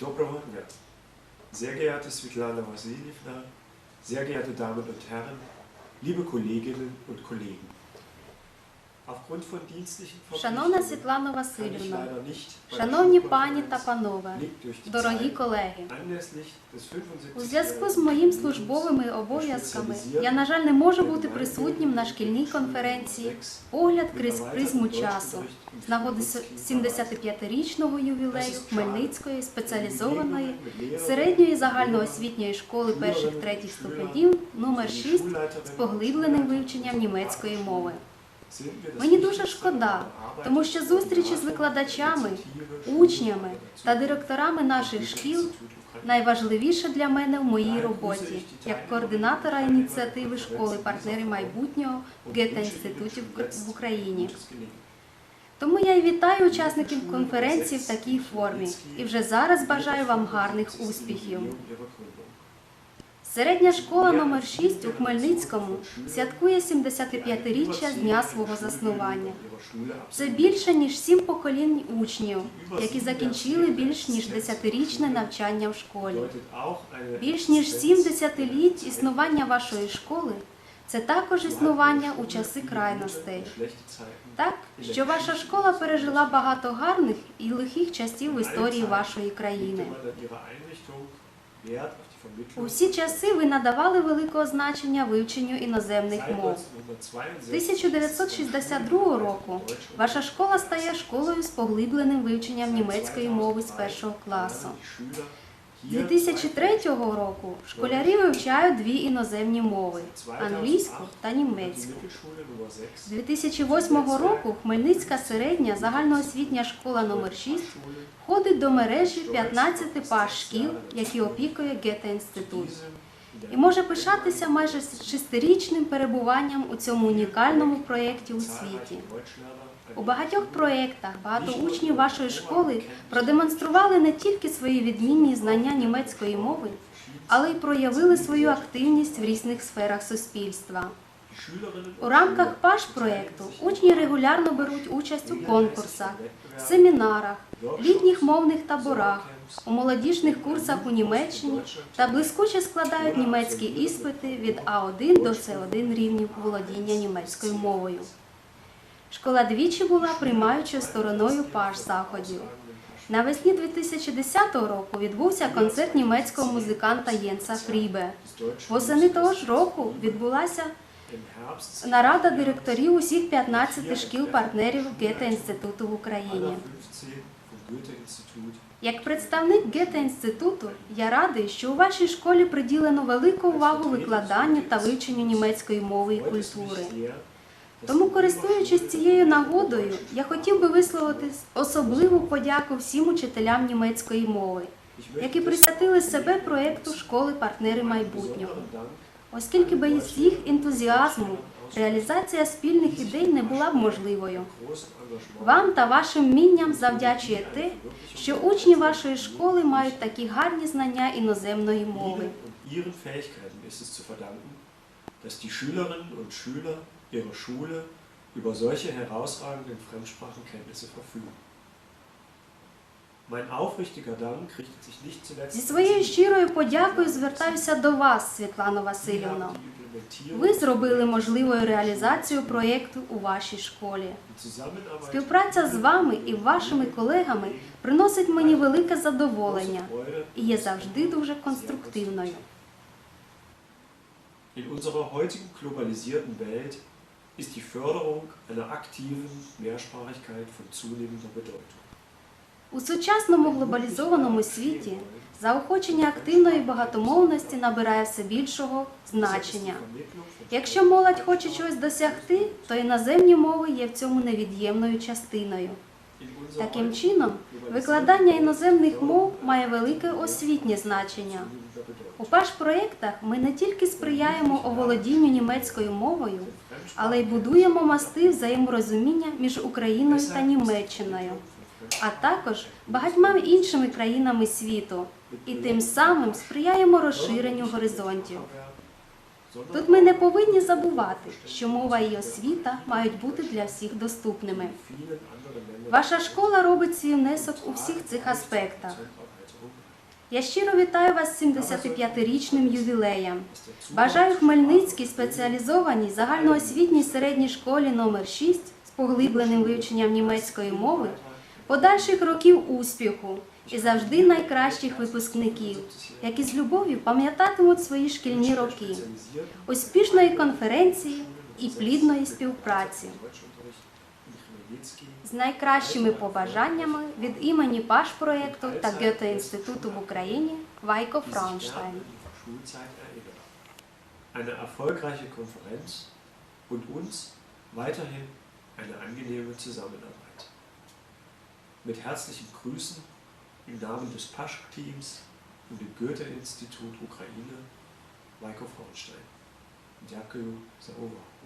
Доброго дня. Sehr geehrte Svetlana Vasilievna, sehr geehrte Damen und Herren, liebe Kolleginnen und Kollegen. Шановна Світлана Васильівна, шановні пані та панове, дорогі колеги. anlässlich des 75 У зв'язку з моїм службовими обов'язками я, на жаль, не можу бути присутнім на шкільній конференції. Погляд крізь призму часу. З нагоди 75-річного ювілею Хмельницької спеціалізованої середньої загальноосвітньої школи перших третіх ступенів номер 6 з поглибленим вивченням німецької мови. Мені дуже шкода, тому що зустрічі з викладачами, учнями та директорами наших шкіл найважливіше для мене в моїй роботі як координатора ініціативи школи партнери майбутнього в Гете-інституті в Україні. Тому я і вітаю учасників конференції в такій формі і вже зараз бажаю вам гарних успіхів. Середня школа номер 6 у Хмельницькому святкує 75-річчя дня свого заснування. Це більше ніж сім поколінь учнів, які закінчили більш ніж 10-річне навчання в школі. Більш ніж сім десятиліть існування вашої школи це також існування у часи крайностей. Так, що ваша школа пережила багато гарних і лихих часів в історії вашої країни. У всі часи ви надавали великого значення вивченню іноземних мов. З 1962 року ваша школа стає школою з поглибленим вивченням німецької мови з першого класу. З 2003 року школярі вивчають дві іноземні мови англійську та німецьку. З 2008 року Хмельницька середня загальноосвітня школа номер 6 входить до мережі 15 пар шкіл, які опікує Гете-інститут. І може пишатися майже шестирічним перебуванням у цьому унікальному проєкті у світі. У багатьох проєктах багато учнів вашої школи продемонстрували не тільки свої відмінні знання німецької мови, але й проявили свою активність в різних сферах суспільства. У рамках ПАШ проєкту учні регулярно беруть участь у конкурсах, семінарах, літніх мовних таборах, у молодіжних курсах у Німеччині та блискуче складають німецькі іспити від А1 до С1 рівнів володіння німецькою мовою. Школа двічі була приймаючою стороною ПАШ заходів. Навесні 2010 року відбувся концерт німецького музиканта Єнса Фрібе. Восени того ж року відбулася нарада директорів усіх 15 шкіл-партнерів Гете-інституту в Україні. Як представник Гете-інституту, я радий, що у вашій школі приділено велику увагу викладанню та вивченню німецької мови і культури. Тому, користуючись цією нагодою, я хотів би висловити особливу подяку всім учителям німецької мови, які присвятили себе проєкту школи партнери майбутнього. Оскільки без їх ентузіазму реалізація спільних ідей не була б можливою. Вам та вашим вмінням завдячує те, що учні вашої школи мають такі гарні знання іноземної мови. ihren Fähigkeiten ist es zu verdanken, dass die Schülerinnen und Schüler ihrer Schule über solche herausragenden Fremdsprachenkenntnisse verfügen. Mein aufrichtiger Dank richtet sich nicht zuletzt Зі своєю щирою подякою звертаюся до вас, Світлано Васильівно. Ви зробили можливою реалізацію проєкту у вашій школі. Співпраця з вами і вашими колегами приносить мені велике задоволення і є завжди дуже конструктивною. In unserer heutigen globalisierten Welt ist die Förderung einer aktiven Mehrsprachigkeit von zunehmender Bedeutung. У сучасному глобалізованому світі заохочення активної багатомовності набирає все більшого значення. Якщо молодь хоче чогось досягти, то іноземні мови є в цьому невід'ємною частиною. Таким чином, викладання іноземних мов має велике освітнє значення. У ПАШ-проєктах ми не тільки сприяємо оволодінню німецькою мовою, але й будуємо мости взаєморозуміння між Україною та Німеччиною, а також багатьма іншими країнами світу, і тим самим сприяємо розширенню горизонтів. Тут ми не повинні забувати, що мова і освіта мають бути для всіх доступними. Ваша школа робить свій внесок у всіх цих аспектах. Я щиро вітаю вас з 75-річним ювілеєм. Бажаю Хмельницькій спеціалізованій загальноосвітній середній школі номер 6 з поглибленим вивченням німецької мови, подальших років успіху і завжди найкращих випускників, які з любов'ю пам'ятатимуть свої шкільні роки, успішної конференції і плідної співпраці. З найкращими побажаннями від імені Паш-проєкту та Гёте-інституту в Україні Вайко Фраунштайн. Schulzeit erinnern. Eine erfolgreiche Konferenz und uns weiterhin eine angenehme Zusammenarbeit. Mit herzlichen Grüßen im Namen des Pasch-Teams und dem Goethe-Institut Ukraine, Maiko Frauenstein. Дякую за увагу.